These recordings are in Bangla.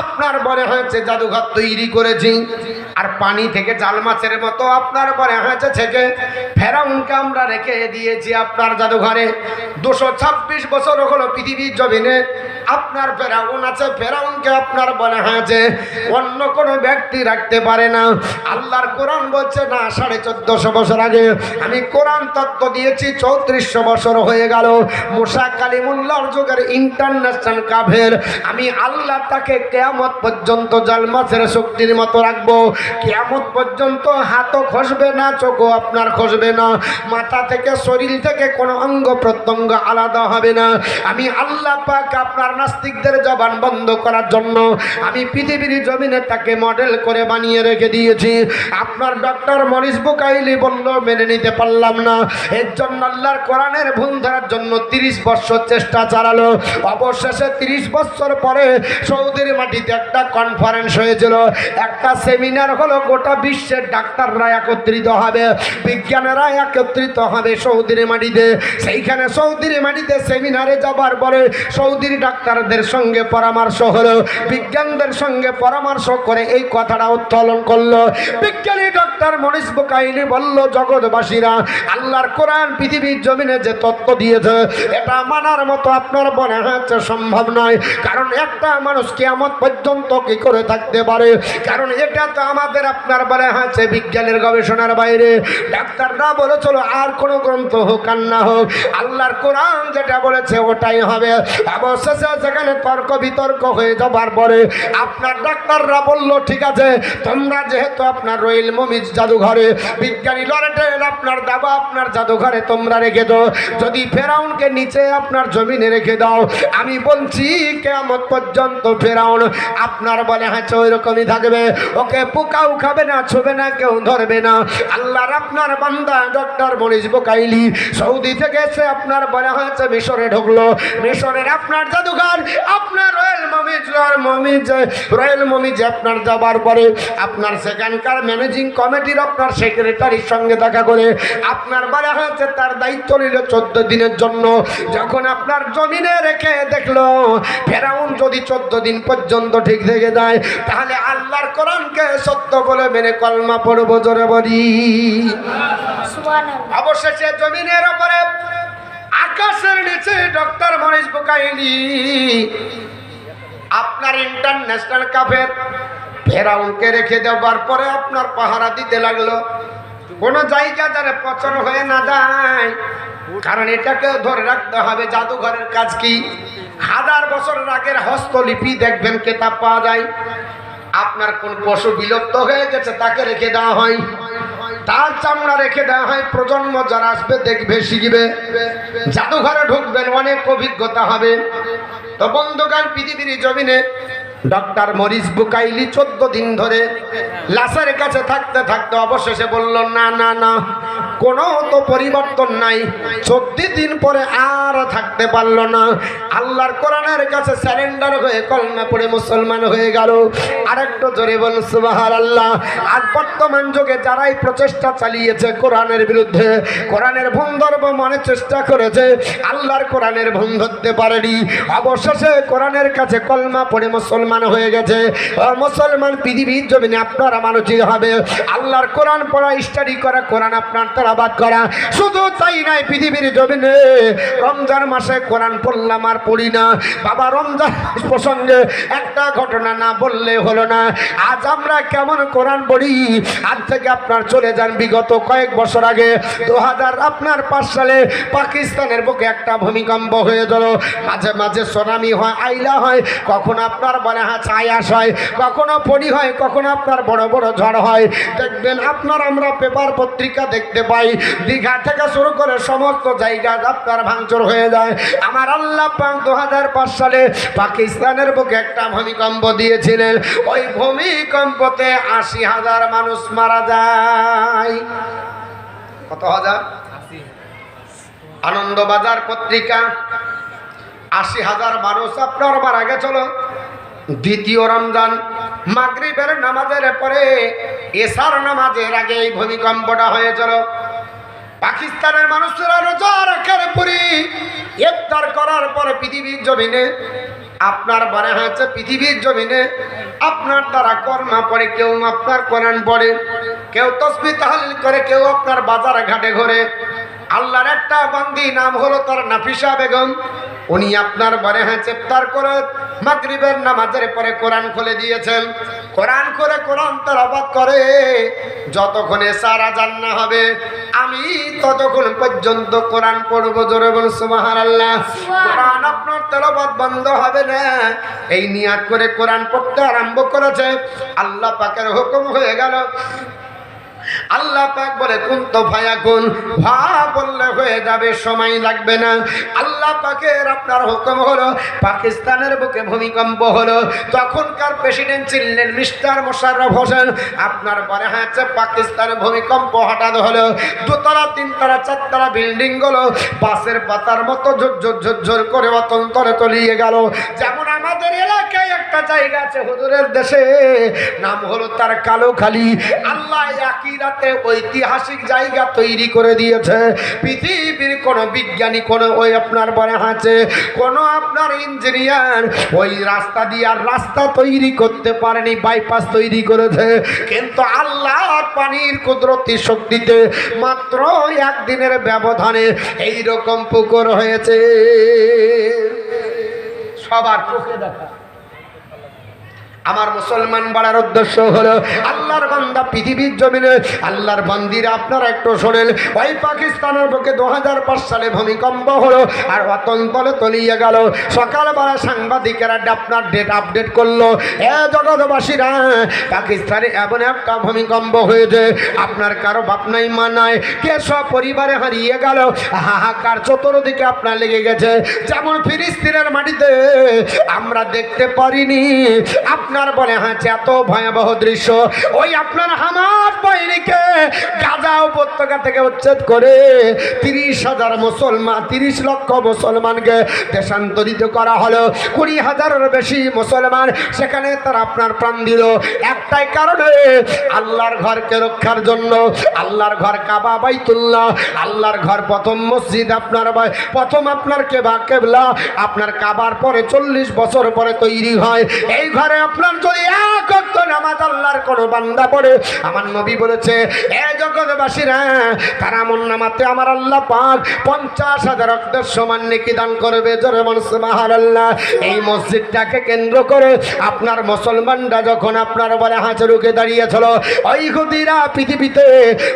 আপনার মনে হয়েছে জাদুঘর তৈরি করেছি। আর পানি থেকে জাল মাছের মতো আপনার মনে হাঁচে থেকে ফেরাউনকে আমরা রেখে দিয়েছি আপনার জাদুঘরে। দুশো ছাব্বিশ বছর হলো পৃথিবীর জমিনে আপনার ফেরাউন আছে, ফেরাউনকে আপনার মনে হাঁচে অন্য কোনো ব্যক্তি রাখতে পারে না। আল্লাহর কোরআন বলছে, না, সাড়ে চোদ্দশো বছর আগে আমি কোরআন তত্ত্ব দিয়েছি, চৌত্রিশশো বছর হয়ে গেল। মুসা কালিমুল্লাহর যুগের ইন্টারন্যাশনাল কাভের আমি আল্লাহ তাকে কেয়ামত পর্যন্ত জাল মাছের শক্তির মতো রাখব। কেয়ামত পর্যন্ত হাতও খসবে না, চোখও আপনার খসবে না। মাথা থেকে, শরীর থেকে কোনো অঙ্গ প্রত্যঙ্গ আলাদা হবে না। আমি আল্লাহ পাক আপনার নাস্তিকদের জবান বন্ধ করার জন্য আমি পৃথিবীর জমিনে তাকে মডেল করে বানিয়ে রেখে দিয়েছি। আপনার ডক্টর মরিস বুকাইলি বলল, মেনে নিতে পারলাম না। এর জন্য আল্লাহর কোরআনের ভুল ধরার জন্য তিরিশ বছর চেষ্টা চালালো। অবশেষে তিরিশ বছর পরে সৌদির মাটিতে একটা কনফারেন্স হয়েছিল। একটা সেমিনার হলো গোটা বিশ্বের ডাক্তাররা একত্রিত হবে, বিজ্ঞানেরা একত্রিত হবে সৌদির মাটিতে। সেইখানে সৌদির মাটিতে সেমিনারে যাবার পরে সৌদির ডাক্তারদের সঙ্গে পরামর্শ হলো, বিজ্ঞানদের সঙ্গে পরামর্শ করে এই কথাটা উত্তোলন করল। বিজ্ঞানী ডক্টর মনীষ বুকাইলি বলল, জগৎবাসীরা, আল্লাহর কোরআন পৃথিবীর জমিনে যে তত্ত্ব দিয়েছে, এটা মানার মতো আপনার মনে হচ্ছে সম্ভব নয়। কারণ একটা মানুষ কেমন পর্যন্ত কি করে থাকতে পারে? কারণ এটা তো আমাদের আপনার বলে হয়েছে বিজ্ঞানের গবেষণার বাইরে। ডাক্তাররা বলেছিল, আর কোনো গ্রন্থ হোক আর না হোক, আল্লাহর কোরআন যেটা বলেছে ওটাই হবে। অবশেষে সেখানে তর্ক বিতর্ক হয়ে যাবার পরে আপনার ডাক্তাররা বলল, ঠিক আছে, তোমরা যেহেতু আপনার রয়েল মমিজ জাদুঘরে। বিজ্ঞানী লরেটের আপনার দাবা, আপনার জাদুঘরে তোমরা রেখে দাও। যদি ফেরাউনকে নিচে আপনার জমিনে রেখে দাও, আমি বলছি কেমন পর্যন্ত ফেরাউন আপনার বলে হ্যাঁ ওই রকমই থাকবে। ওকে পোকাও খাবে না, ছবে না, কেউ ধরবে না। আল্লাহর আপনার বান্দা, ডক্টর মনিজ বোকাইলি, সৌদি থেকে এসে আপনার বলা, হয়েছে, মিশরে ঢুকলো। মিশরের আপনার জাদুঘর, আপনার royal mummies royal mummies royal mummies আপনার যাবার পরে, আপনার সেখানকার ম্যানেজিং কমিটির আপনার সেক্রেটারির সঙ্গে দেখা করে আপনার বলা হয়েছে তার দায়িত্ব নিল চোদ্দ দিনের জন্য। যখন আপনার জমিনে রেখে দেখল ফেরাউন যদি চোদ্দ দিন পর্যন্ত ঠিক থেকে যায় তাহলে আল্লাহর কোরআনকে সত্য বলে মেনে কলমা পড়ব জোরে বলি। অবশেষে জমিনের ওপরে আকাশের নিচে ডক্টর মনীষ বুকাইলি। আপনার ইন্টারন্যাশনাল কাফের ফেরাউনকে রেখে দেওয়ার পরে আপনার পাহারা দিতে লাগল। কোনো জায়গা যারা পচন হয়ে না যায়, কারণ এটাকে ধরে রাখতে হবে, জাদুঘরের কাজ কি? হাজার বছর আগের হস্তলিপি দেখবেন কেতাব পাওয়া যায়। আপনার কোন পশু বিলুপ্ত হয়ে গেছে, তাকে রেখে দেওয়া হয়। তার চামড়া রেখে দেওয়া হয়, প্রজন্ম যারা আসবে, দেখবে, শিখবে। জাদুঘরে ঢুকবেন, অনেক অভিজ্ঞতা হবে। তো বন্ধুগান পৃথিবীর জমিনে ডক্টর মরিস বুকাইলি চোদ্দ দিন ধরে লাশের কাছে থাকতে থাকতে অবশেষে বলল, না না না কোনো তো পরিবর্তন নাই। চোদ্দ দিন পরে আর থাকতে পারল না। আল্লাহর কোরআনের কাছে স্যারেন্ডার হয়ে কলমা পড়ে মুসলমান হয়ে গেল। আরেকটু জোরে বল সুবাহার আল্লাহ আর বর্তমান যুগে যারাই প্রচেষ্টা চালিয়েছে কোরআনের বিরুদ্ধে, কোরআনের ভুল ধর্ম মনে চেষ্টা করেছে, আল্লাহর কোরআনের ভুল ধরতে পারেনি। অবশেষে কোরআনের কাছে কলমা পড়ে মুসলমান হয়ে গেছে। মুসলমান পৃথিবীর জমিনে আপনারা মানুষই হবে। আল্লাহর কোরআন পড়া স্টাডি করা, কোরআন আপনার তেলাবাদ করা। শুধু তাই নাই পৃথিবীর জমিনে। রমজান মাসে কোরআন পড়লাম আর পড়ি না। বাবা, রমজান প্রসঙ্গে একটা ঘটনা না বললে হলো না। আজ আমরা কেমন কোরআন পড়ি? আজ থেকে আপনার চলে যান বিগত কয়েক বছর আগে। দু হাজার আপনার পাঁচ সালে পাকিস্তানের বুকে একটা ভূমিকম্প হয়ে গেল। মাঝে মাঝে সোনামি হয়, আইলা হয়। কখন আপনার বলে হ্যাঁ ছায়াস হয়। কখনো পরি হয়, কখনো আপনার বড় বড় ঝড় হয়। দেখবেন আপনার আমরা পেপার পত্রিকা দেখতে পাই। দীঘা থেকে শুরু করে সমস্ত জায়গা আপনার ভাঙচুর হয়ে যায়। আমার আল্লাহ পাক দু হাজার পাঁচ সালে পাকিস্তানের বুকে একটা ভূমিকম্প দিয়েছিলেন। ওই ভূমিকম্পতে আশি হাজার মানুষ মারা যায়। কত হাজার? আনন্দবাজার পত্রিকা, আশি হাজার মানুষ আপনার মারা গেছিল। দ্বিতীয় রমজান, মাগরিবের নামাজের পরে এসার নামাজের আগে এই ভূমিকম্পটা হয়েছিল। পাকিস্তানের মানুষেরা রোজা রাখার পরে ইফতার করার পরে পৃথিবীর জমিনে, আপনার মনে হয়েছে পৃথিবীর জমিনে আপনার তারা কর্মা পড়ে কেউ আপনার কোরআন পড়ে কেউ তসবি তাহলিল করে, কেউ আপনার বাজার ঘাটে ঘরে। আল্লাহর একটা বান্দি নাম হলো তার নাফিসা বেগম। উনি আপনার মনে হ্যাঁ চেপ্তার করে মাগরিবের নামাজের পরে কোরআন খুলে দিয়েছেন। কোরআন করে কোরআন তালাবাদ করে যতক্ষণে সারা জান্না হবে আমি ততক্ষণ পর্যন্ত কোরআন পড়ব জোরে বল সুবাহান। আল্লাহ কোরআন আপনার তেলাবাদ বন্ধ হবে না। এই নিয়াত করে কোরআন পড়তে আরম্ভ করেছে। আল্লাহ পাকের হুকুম হয়ে গেল। আল্লাহ পাক বলে, কোন তো ভায়া কোন? ভা বললে হয়ে যাবে, সময় লাগবে না। আল্লাহ পাকের আপনার হুকুম হলো, পাকিস্তানের বুকে ভূমিকম্প হলো। তখনকার প্রেসিডেন্ট ছিলেন মিস্টার মোশাররফ হোসেন। আপনার পরে হয়েছে পাকিস্তানে ভূমিকম্প হঠাৎ হলো। দুতলা, তিনতলা, চারতলা বিল্ডিংগুলো বাসের পাতার মতো ঝুরঝুর ঝুরঝুর করে অতন্তরে তলিয়ে গেল। যেমন আমাদের এলাকায় একটা জায়গা আছে হুজুরের দেশে, নাম হলো তার কালো খালি। আল্লাহ একই রাতে ঐতিহাসিক জায়গা তৈরি করে দিয়েছে। পৃথিবীর কোন বিজ্ঞানী, কোন ওই আপনার বলে আছে, কোন আপনার ইঞ্জিনিয়ার ওই রাস্তা দিয়ে আর রাস্তা তৈরি করতে পারেনি বাইপাস তৈরি করেছে। কিন্তু আল্লাহ পানির কুদরতি শক্তিতে মাত্র একদিনের ব্যবধানে এই রকম পুকুর হয়েছে। সবার চোখে দেখা। আমার মুসলমান বাড়ার উদ্দেশ্য হলো আল্লাহর বান্দা পৃথিবীর জমিনে, আল্লাহর বান্দিরা আপনারা একটু শোনেন, ওই পাকিস্তানের বুকে দু সালে ভূমিকম্প হলো আর অতন্তলে তলিয়ে গেল। সকালবেলা সাংবাদিকেরা আপনার ডেট আপডেট করল, এ জগৎবাসীরা, পাকিস্তানে এমন একটা ভূমিকম্প হয়েছে, আপনার কারও বাপ নাই, কে সব পরিবারে হারিয়ে গেল, হাহাকার চতুর্দিকে আপনার লেগে গেছে। যেমন ফিলিস্তিনের মাটিতে আমরা দেখতে পারিনি, আপনার বলে হাঁচে এত ভয়াবহ দৃশ্য। ওই আপনার হামার বাহিনীকে গাজা উপত্যকা থেকে উচ্ছেদ করে তিরিশ হাজার মুসলমান, তিরিশ লক্ষ মুসলমানকে দেশান্তরিত করা হলো। কুড়ি হাজারের বেশি মুসলমান সেখানে তারা আপনার প্রাণ দিল। একটাই কারণে আল্লাহর ঘরকে রক্ষার জন্য। আল্লাহর ঘর কাবা, বাইতুল্লাহ। আল্লাহর ঘর প্রথম মসজিদ আপনার প্রথম আপনার কেবা, কেবলা। আপনার কাবার পরে চল্লিশ বছর পরে তৈরি হয়। এই ঘরে আপনার যদি এক অক্ত নামাজ আল্লাহর কোনো বান্দা পড়ে। আমার নবী বলেছে, এ জগৎবাসীরা, তারা আমন নামাতে আমার আল্লাহ পাক পঞ্চাশ হাজার অক্টের সমান নেকি দান করবে। জোরে আল্লাহ এই মসজিদটাকে কেন্দ্র করে আপনার মুসলমানরা যখন আপনার বলে হাঁচে রুখে দাঁড়িয়েছিল, ওই হুদিরা পৃথিবীতে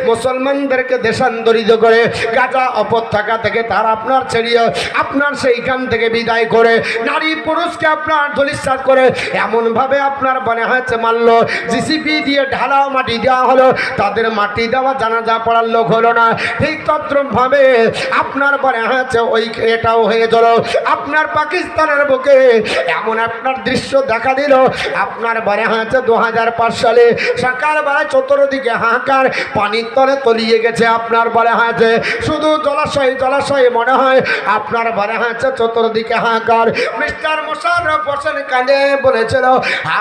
মুসলমানদেরকে দেশান্তরিত করে গাজা অপত্যকা থেকে তার আপনার ছেড়িয়ে আপনার সেইখান থেকে বিদায় করে, নারী পুরুষকে আপনার ধলিশ্বাস করে, এমনভাবে আপনার বনে হয়েছে, মারল। জিসিপি দিয়ে ঢালাও মাটি দেওয়া হলো। তাদের মাটি দেওয়া জানাজা পড়ার লোক হলো না। ঠিক তদ্রুপভাবে আপনার বনে হয়েছে, ওই এটাও হয়ে গেল। আপনার পাকিস্তানের বুকে এমন আপনার দৃশ্য দেখা দিল। আপনার বনে হয়েছে দু হাজার পাঁচ সালে সকালবেলা চতুর্দিকে হাহাকার পানির তলে তলিয়ে গেছে আপনার বলে হয়েছে। শুধু জলাশয় জলাশয় মনে হয় আপনার বলে হয়েছে, চতুর্দিকে হাহাকার। মিস্টার মোশাররফ হোসেন কাঁদে বলেছিল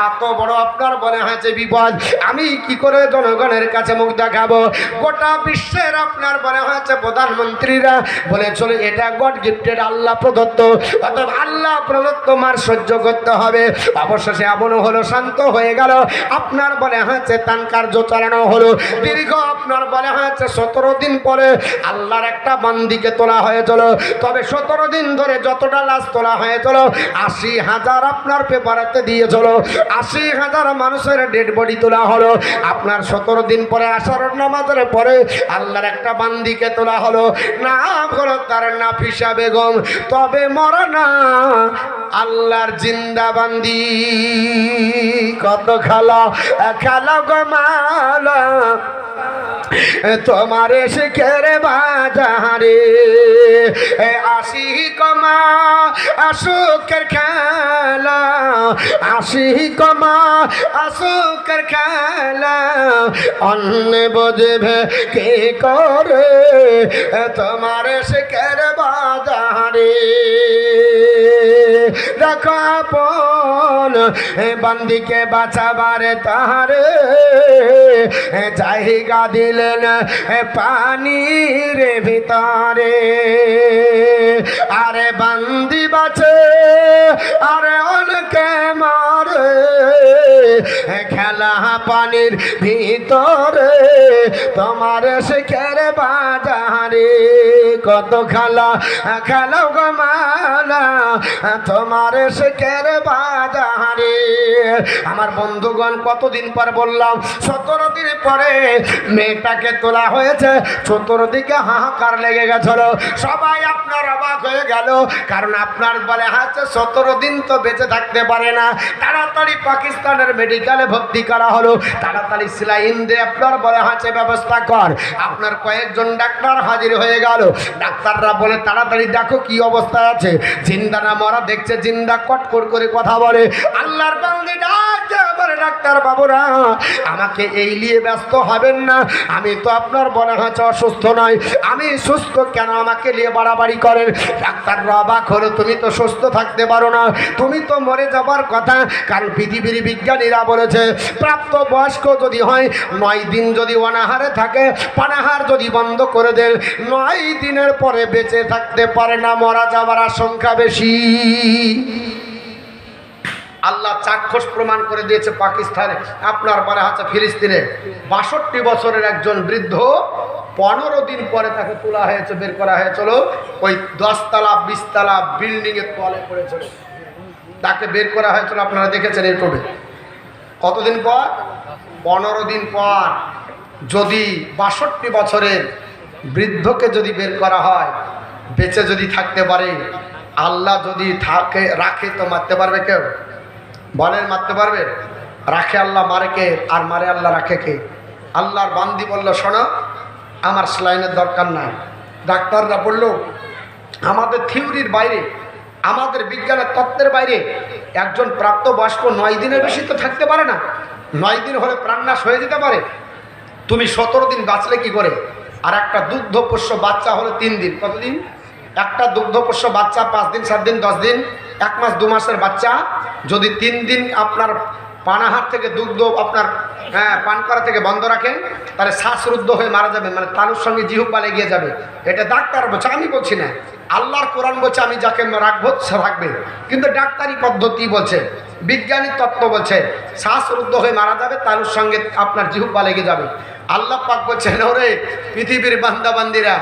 এত বড় আপনার বলে হয়েছে বিপদ। আমি কি করে জনগণের কাছে মুখ দেখাবো? গোটা বিশ্বের আপনার মনে হয়েছে প্রধানমন্ত্রীরা। বলেছিল এটা গড গিফটেড আল্লাহ প্রদত্ত। অতএব আল্লাহ প্রদত্ত মার সহ্য করতে হবে। অবশেষে এমনও হলো, শান্ত হয়ে গেল। আপনার মনে হয়েছে তান কার্য চালানো হলো। দীর্ঘ আপনার বলে হয়েছে, সতেরো দিন পরে আল্লাহর একটা বান্দিকে তোলা হয়েছিল তবে সতেরো দিন ধরে যতটা লাশ তোলা হয়েছিল আশি হাজার আপনার পেপারেতে দিয়েছিল আশি হাজার মানুষের ডেড বডি তোলা হলো। আপনার সতেরো দিন পরে আসার নামাজের পরে আল্লাহর একটা বান্দিকে তোলা হলো। না হলো তার নাফিসা বেগম তবে মরে না, আল্লাহর জিন্দা বান্দি। কত খালা খালা গো মালা। তোমার শিখের বাজারে আসি কমা আসুকের খেলা আসি কমা আসুকের খেলা। অন্য বোঝবে কে করে? তোমার শিখের বাজারে। বন্দিকে বান্দিকে বাঁচাবার তাহার জায়গা দিলেন পানির ভিতরে। আরে বন্দি বাঁচে আরে অনেকে মারে। খেলা পানির ভিতরে, তোমার শিখের বাজারে কত খেলা খেলো গমালা তোমার শিখের বাজারে। আমার বন্ধুগণ, কতদিন পর বললাম, সতেরো দিন পরে মেয়েটাকে তোলা হয়েছে, চতুর্দিকে হাহাকার লেগে গেছিল। সবাই আপনার অবাক হয়ে গেল, কারণ আপনার বলে হাতে সতেরো দিন তো বেঁচে থাকতে পারে না। তাড়াতাড়ি পাকিস্তানের মেডিকেলে ভর্তি করা হলো। তাড়াতাড়ি সিলাইন দিয়ে আপনার বলে হাঁচে ব্যবস্থা কর। আপনার কয়েকজন ডাক্তার হাজির হয়ে গেল। ডাক্তাররা বলে, তাড়াতাড়ি দেখো কি অবস্থা আছে। জিন্দা না মরা, দেখছে জিন্দা কটকট করে কথা বলে। আল্লাহর বান্দি ডাক্তার বাবুরা, আমাকে এই নিয়ে ব্যস্ত হবেন না। আমি তো আপনার বলে হাঁচা অসুস্থ নয়। আমি সুস্থ, কেন আমাকে নিয়ে বাড়াবাড়ি করেন। ডাক্তাররা অবাক হলো, তুমি তো সুস্থ থাকতে পারো না, তুমি তো মরে যাবার কথা। কারণ পৃথিবীর বিজ্ঞানীরা বলেছে, প্রাপ্ত বয়স্ক যদি হয়, নয় দিন যদি অনাহারে থাকে, পানাহার যদি বন্ধ করে দেন, নয় দিনের পরে বেঁচে থাকতে পারে না, মরা যাবার আশঙ্কা বেশি। আল্লাহ চাক্ষুষ প্রমাণ করে দিয়েছে পাকিস্তানে। আপনার বলা আছে ফিলিস্তিনে। বাষট্টি বছরের একজন বৃদ্ধ পনেরো দিন পরে তাকে তোলা হয়েছে, বের করা হয়েছিল। ওই দশতলা, বিশতলা বিল্ডিংয়ের তলে পড়েছিল তাকে বের করা হয়েছিল, আপনারা দেখেছেন ইউটিউবে কতদিন পর? পনেরো দিন পর। যদি বাষট্টি বছরের বৃদ্ধকে যদি বের করা হয়, বেঁচে যদি থাকতে পারে, আল্লাহ যদি থাকে, রাখে তো মারতে পারবে কেউ? বলেন, মারতে পারবে? রাখে আল্লাহ মারে কে? আর মারে আল্লাহ রাখে কে? আল্লাহর বান্দি বলল, শোনো, আমার স্লাইনের দরকার নাই। ডাক্তাররা বলল, আমাদের থিওরির বাইরে, আমাদের বিজ্ঞানের তত্ত্বের বাইরে একজন প্রাপ্তবয়স্ক নয় দিনের বেশি তো থাকতে পারে না। নয় দিন হলে প্রাণনাশ হয়ে যেতে পারে। তুমি সতেরো দিন বাঁচলে কি করে? আর একটা দুগ্ধ পোষ্য বাচ্চা হলে তিন দিন। কতদিন? একটা দুগ্ধপোষ্য বাচ্চা পাঁচ দিন, সাত দিন, দশ দিন, এক মাস, দু মাসের বাচ্চা। যদি তিন দিন আপনার পানাহার থেকে দুগ্ধ আপনার হ্যাঁ পান করা থেকে বন্ধ রাখেন, তাহলে শ্বাসরুদ্ধ হয়ে মারা যাবে মানে তালুর সঙ্গে জিহুব্বা লেগে যাবে। এটা ডাক্তার বলছে, আমি বলছি না। আল্লাহর কোরআন বলছে, আমি যাকে রাখব, সে রাখবে। কিন্তু ডাক্তারি পদ্ধতি বলছে বিজ্ঞানী তত্ত্ব বলছে শ্বাসরুদ্ধ হয়ে মারা যাবে তালুর সঙ্গে আপনার জিহুব্বা লেগে যাবে। আল্লাহ পাক বলছেন, ওরে পৃথিবীর বান্দা বান্দিরা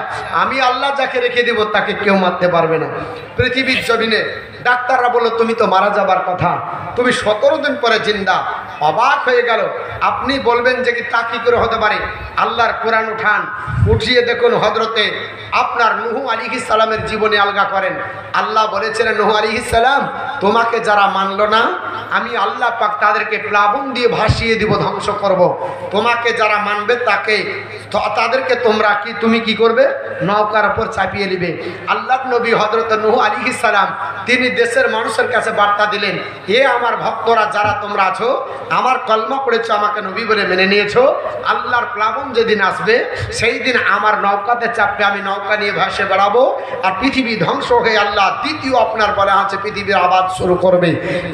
আমি আল্লাহ যাকে রেখে দিব, তাকে কেউ মারতে পারবে না। পৃথিবীর জমিনে ডাক্তাররা বলল, তুমি তো মারা যাবার কথা। তুমি সতেরো দিন পরে জিন্দা, অবাক হয়ে গেল। আপনি বলবেন যে কি তা কী করে হতে পারে? আল্লাহর কোরআন উঠান। উঠিয়ে দেখুন হজরতে আপনার নুহু আলী সালামের জীবনে আলগা করেন। আল্লাহ বলেছিলেন, নুহু আলী সালাম, তোমাকে যারা মানলো না আমি আল্লাহ পাক তাদেরকে প্লাবন দিয়ে ভাসিয়ে দিব, ধ্বংস করব। তোমাকে যারা মানবে তাকে তাদেরকে তোমরা কি, তুমি কি করবে? নৌকার উপর চাপিয়ে নিবে। আল্লাহ নবী হজরত নুহ আলী সালাম, তিনি দেশের মানুষের কাছে বার্তা দিলেন এ আমার ভক্তরা, যারা তোমরা আছো, আমার কলমা পড়েছো, আমাকে নবী বলে মেনে নিয়েছো, আল্লাহর প্লাবন যেদিন আসবে, সেই দিন আমার নৌকাতে চাপবে আমি নৌকা নিয়ে ভাসে বেড়াবো, আর পৃথিবী ধ্বংস হয়ে আল্লাহ দ্বিতীয় আপনার বলে আছে, পৃথিবীর আবাদ শুরু করবে।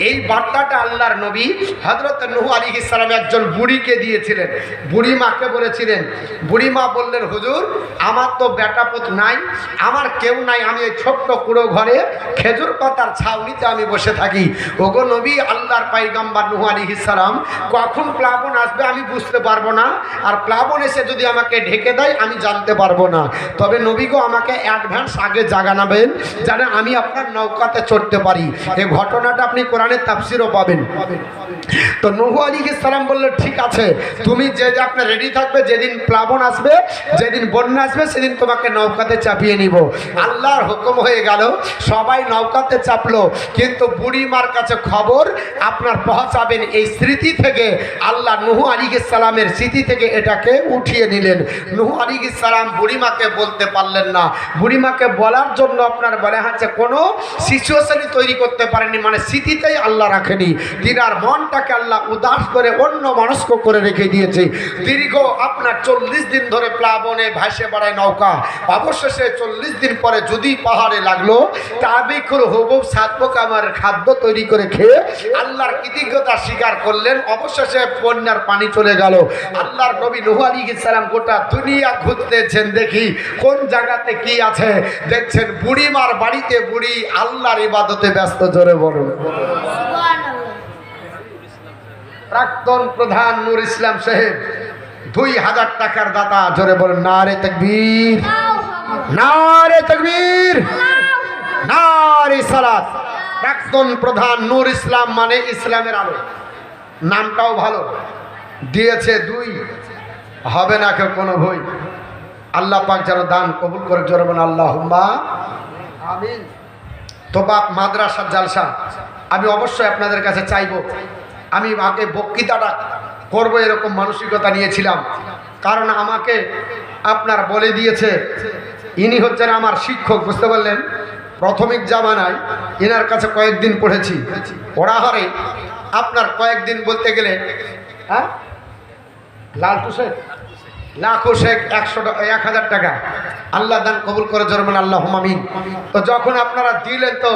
এই বার্তাটা আল্লাহর নবী। হজরত নুহু আলী ইসলাম একজন বুড়িকে দিয়েছিলেন। বুড়ি মাকে বলেছিলেন বুড়ি মা বললেন, হুজুর, আমার তো বেটাপত নাই, আমার কেউ নাই, আমি এই ছোট্ট কুড়ো ঘরে খেজুর পাতার ছাউনিতে আমি বসে থাকি। ওগো নবী, আল্লাহর পাইগাম্বার নুহু আলী ইসলাম কখন প্লাবন আসবে আমি বুঝতে পারব না, আর প্লাবন এসে যদি আমাকে ঢেকে দেয়, আমি জানতে পারব না। তবে নবী আমাকে অ্যাডভান্স আগে জাগানাবেন, যেন আমি আপনার নৌকাতে চড়তে পারি। এই ঘটনাটা আপনি কোরআনের তাফসিরও পাবেন। তো নহু আলী সালাম বলল, ঠিক আছে, তুমি যে আপনার রেডি থাকবে, যেদিন প্লাবন আসবে, যেদিন বন্যা আসবে, সেদিন তোমাকে নৌকাতে চাপিয়ে নিব। আল্লাহর হুকুম হয়ে গেল, সবাই নৌকাতে চাপলো, কিন্তু বুড়িমার কাছে খবর, আপনার পৌঁছাবেন এই স্মৃতি থেকে, আল্লাহ নুহু আলী সালামের স্মৃতি থেকে এটাকে উঠিয়ে নিলেন। নুহু আলী সালাম বুড়িমাকে বলতে পারলেন না। বুড়িমাকে বলার জন্য আপনার বলে হচ্ছে, কোনো সিচুয়েশনই তৈরি করতে পারেনি মানে স্মৃতিতেই আল্লাহ রাখেনি। তিনার মনটাকে আল্লাহ উদাস করে অন্য মনস্ক করে রেখে দিয়েছে। দীর্ঘ আপনার চল্লিশ দিন ধরে প্লাবনে ভাসে বেড়ায় নৌকা। অবশেষে চল্লিশ দিন পরে যদি পাহাড়ে লাগল তাবিকুল হবুব সাতপক আমার খাদ্য তৈরি করে খেয়ে আল্লাহর কৃতজ্ঞতা স্বীকার করলেন। অবশেষে বন্যার পানি চলে গেল। আল্লাহর নবী নুহ আলী গোটা দুনিয়া ঘুরতেছেন দেখি, কোন জায়গাতে কি আছে? দেখছেন বুড়িমার বাড়িতে বুড়ি আল্লাহর ইবাদতে ব্যস্ত, জোরে বলুন। প্রাক্তন প্রধান নূর ইসলাম সাহেব, দুই হাজার টাকার দাতা, জোরে বলেন না রে তকবীর। না রে তকবীর। না রে সালাত। প্রাক্তন প্রধান নূর ইসলাম মানে ইসলামের আলো। নামটাও ভালো। দিয়েছে দুই। হবে না কেউ কোনো ভই আল্লাহ পাক যেন দান কবুল করে, জোরে বলুন আল্লাহ আমিন। তো বাপ, মাদ্রাসার জালসা। আমি অবশ্যই আপনাদের কাছে চাইব আমি আগে বক্তৃতাটা করব, এরকম মানসিকতা নিয়েছিলাম। কারণ আমাকে আপনার বলে দিয়েছে, ইনি হচ্ছেন আমার শিক্ষক, বুঝতে পারলেন? প্রাথমিক জামানায় এনার কাছে কয়েকদিন পড়েছি। পড়া হরে, আপনার কয়েকদিন বলতে গেলে হ্যাঁ? লালটু শেখ? লাখো শেখ, একশো এক হাজার টাকা। আল্লাহ দান কবুল করে জরমান আল্লাহ মামিন তো যখন আপনারা দিলেন তো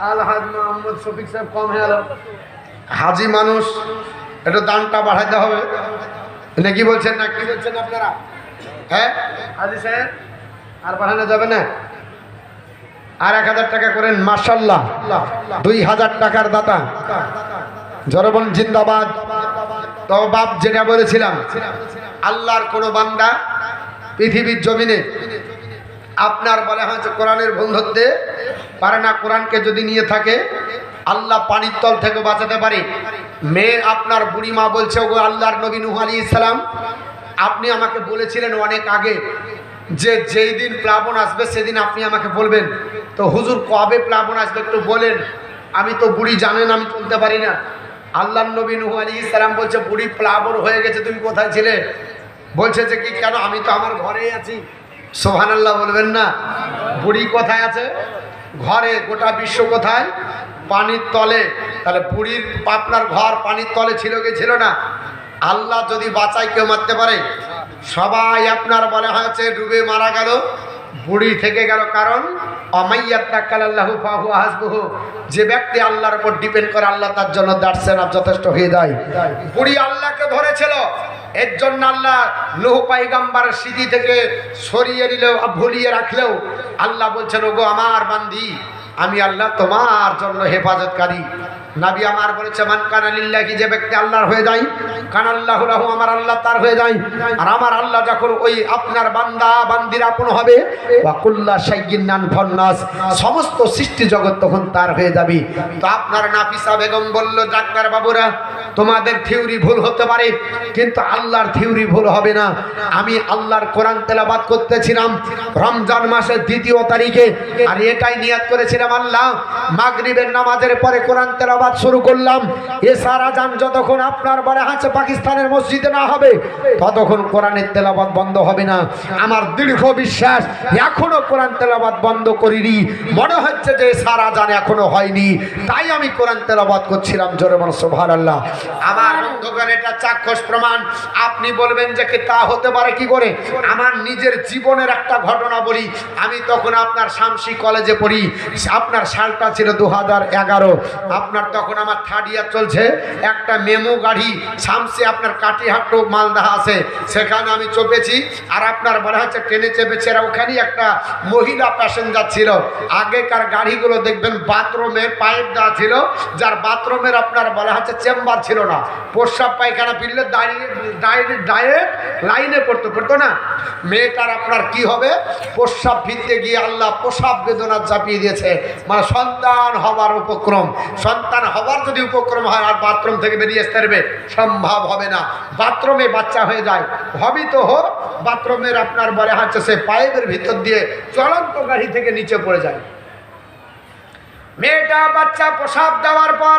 আলহাজ মোহাম্মদ শফিক সাহেব কম হয়ে গেল। হাজি মানুষ একটু দানটা বাড়াইতে হবে। নাকি বলছেন না কি? বলছেন আপনারা? হ্যাঁ? হাজি সাহেব আর বাড়ানো যাবে না? আর এক হাজার টাকা করেন মার্শাল্লাহ দুই হাজার টাকার দাতা। জরবন জিন্দাবাদ। তো বাপ যেটা বলেছিলাম আল্লাহর কোনো বান্দা পৃথিবীর জমিনে আপনার বলে হয়েছে কোরআনের বন্ধুত্বে পারে না কোরআনকে যদি নিয়ে থাকে, আল্লাহ পানির তল থেকে বাঁচাতে পারে। মেয়ে আপনার বুড়ি মা বলছে, ওগো আল্লাহর নবী নুহ আলী ইসলাম আপনি আমাকে বলেছিলেন অনেক আগে যে যেই দিন প্লাবন আসবে, সেদিন আপনি আমাকে বলবেন। তো হুজুর, কবে প্লাবন আসবে একটু বলেন। আমি তো বুড়ি জানেন আমি চলতে পারি না। আল্লাহ নবী নুহ আলী ইসলাম বলছে, বুড়ি প্লাবন হয়ে গেছে, তুমি কোথায় ছিলে? বলছে যে, কি কেন? আমি তো আমার ঘরেই আছি। সোহান আল্লাহ বলবেন না। বুড়ি কোথায় আছে? ঘরে গোটা বিশ্ব কোথায় পানির তলে, তাহলে বুড়ির আপনার ঘর পানির তলে ছিল কি ছিল না? আল্লাহ যদি বাঁচাই কেউ মারতে পারে? সবাই আপনার বলে হয়েছে, ডুবে মারা গেল, বুড়ি থেকে গেল কারণ হাসবুহু যে ব্যক্তি আল্লাহর উপর ডিপেন্ড করে, আল্লাহ তার জন্য দাঁড়ছেন যথেষ্ট হয়ে যায় বুড়ি আল্লাহকে ধরেছিল এর জন্য আল্লাহ লোহ পাইগাম্বার স্মৃতি থেকে সরিয়ে নিলেও ভুলিয়ে রাখলেও আল্লাহ বলছেন, ওগো আমার বান্দি, আমি আল্লাহ তোমার জন্য হেফাজতকারী। নাবি আমার বলেছে, মান কানালিল্লাহি যে ব্যক্তি আল্লাহর হয়ে যায় কানাল্লাহু লাহু আমার আল্লাহ তার হয়ে যায়। আর আমার আল্লাহ যখন ওই আপনার বান্দা, বান্দির আপন হবে ওয়াকুল্লা শাইয়িনান ফন্নাস সমস্ত সৃষ্টি জগৎ তখন তার হয়ে যাবে। তো আপনার নাফিসা বেগম বলল, ডাক্তার বাবুরা, তোমাদের থিওরি ভুল হতে পারে, কিন্তু আল্লাহর থিওরি ভুল হবে না। আমি আল্লাহর কোরআন তেলাবাদ করতেছিলাম রমজান মাসের দ্বিতীয় তারিখে, আর এটাই নিয়াত করেছিলাম আল্লাহ। মাগরিবের নামাজের পরে কোরআন তেলাবাদ শুরু করলাম। এ সারা যান যতক্ষণ আপনার বলে আছে পাকিস্তানের মসজিদে না হবে ততক্ষণ কোরআনের তেলাবাদ বন্ধ হবে না। আমার দীর্ঘ বিশ্বাস এখনও কোরআন তেলাবাদ বন্ধ করিনি। মনে হচ্ছে যে সারা যান এখনও হয়নি। তাই আমি কোরআন তেলাবাদ করছিলাম জোরে মানুষ সোভার আল্লাহ আমার বন্ধুগণ এটা চাক্ষুষ প্রমাণ। আপনি বলবেন যে কি তা হতে পারে কি করে? আমার নিজের জীবনের একটা ঘটনা বলি। আমি তখন আপনার শামসি কলেজে পড়ি। আপনার সালটা ছিল দু হাজার এগারো। আপনার তখন আমার থার্ড ইয়ার চলছে। একটা মেমো গাড়ি শামসি আপনার কাটিহাট রোড মালদাহ আছে, সেখানে আমি চপেছি। আর আপনার মনে হচ্ছে ট্রেনে চেপেছে, আর ওখানেই একটা মহিলা প্যাসেঞ্জার ছিল। আগেকার গাড়িগুলো দেখবেন বাথরুমের পাইপ দেওয়া ছিল, যার বাথরুমের আপনার বলা হচ্ছে চেম্বার ছিল না। প্রস্রাব পায়খানা ফিরলে দাঁড়িয়ে ডাইরেক্ট লাইনে পড়তো পড়তো না? মেয়েটার আপনার কি হবে? প্রস্রাব ফিরতে গিয়ে আল্লাহ প্রসাব বেদনা চাপিয়ে দিয়েছে। মানে সন্তান হবার উপক্রম। সন্তান হবার যদি উপক্রম হয়, আর বাথরুম থেকে বেরিয়ে আসতে পারবে? সম্ভব হবে না। বাথরুমে বাচ্চা হয়ে যায়। হবি তো হোক, বাথরুমের আপনার বলে হচ্ছে, সে পাইপের ভিতর দিয়ে চলন্ত গাড়ি থেকে নিচে পড়ে যায়। মেয়েটা বাচ্চা প্রসাব দেওয়ার পর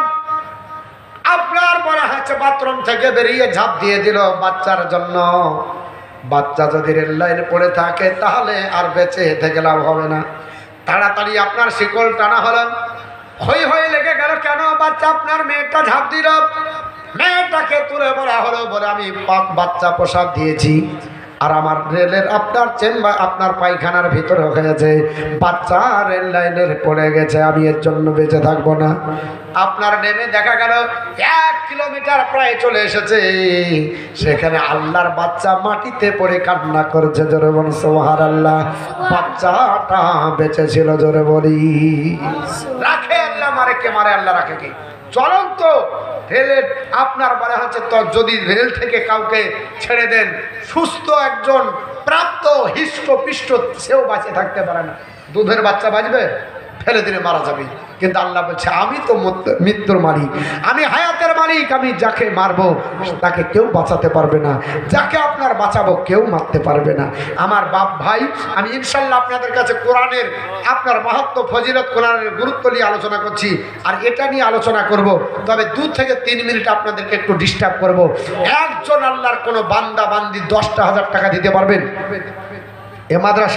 আপনার পরে হচ্ছে, বাথরুম থেকে বেরিয়ে ঝাঁপ দিয়ে দিল বাচ্চার জন্য। বাচ্চা যদি রেল লাইনে পড়ে থাকে, তাহলে আর বেঁচে থেকে লাভ হবে না। তাড়াতাড়ি আপনার শিকল টানা হলো। হই হয়ে লেগে গেল কেন বাচ্চা আপনার মেয়েটা ঝাঁপ দিল? মেয়েটাকে তুলে বলা হলো বলে আমি বাচ্চা প্রসাদ দিয়েছি। আর আমার রেলের আপনার চেম্বার আপনার পায়খানার ভিতরে হয়েছে। বাচ্চা রেল লাইনের পড়ে গেছে, আমি এর জন্য বেঁচে থাকব না। আপনার নেমে দেখা গেল, এক কিলোমিটার প্রায় চলে এসেছে। সেখানে আল্লাহর বাচ্চা মাটিতে পড়ে কান্না করছে, জোরে বল সোহার আল্লাহ বাচ্চাটা বেঁচে ছিল, জোরে বলি। রাখে আল্লাহ মারে, কে মারে আল্লাহ রাখে কি? চলন্ত রেলের আপনার মনে হচ্ছে তো যদি রেল থেকে কাউকে ছেড়ে দেন, সুস্থ একজন প্রাপ্ত হিষ্ট পিষ্ট সেও বাঁচে থাকতে পারে না। দুধের বাচ্চা বাঁচবে, ফেলে দিলে মারা যাবে কিন্তু আল্লাহ বলছে, আমি তো মৃত্যুর মালিক। আমি হায়াতের মালিক, আমি যাকে মারবো, তাকে কেউ বাঁচাতে পারবে না। যাকে আপনার বাঁচাবো, কেউ মারতে পারবে না। আমার বাপ ভাই, আমি ইনশাল্লাহ আপনাদের কাছে কোরআনের আপনার মাহাত্ম ফজিলত, কোরআনের গুরুত্ব নিয়ে আলোচনা করছি। আর এটা নিয়ে আলোচনা করব, তবে দু থেকে তিন মিনিট আপনাদেরকে একটু ডিস্টার্ব করব। একজন আল্লাহর কোনো বান্দা, বান্দি দশটা হাজার টাকা দিতে পারবেন? এ মাদ্রাসা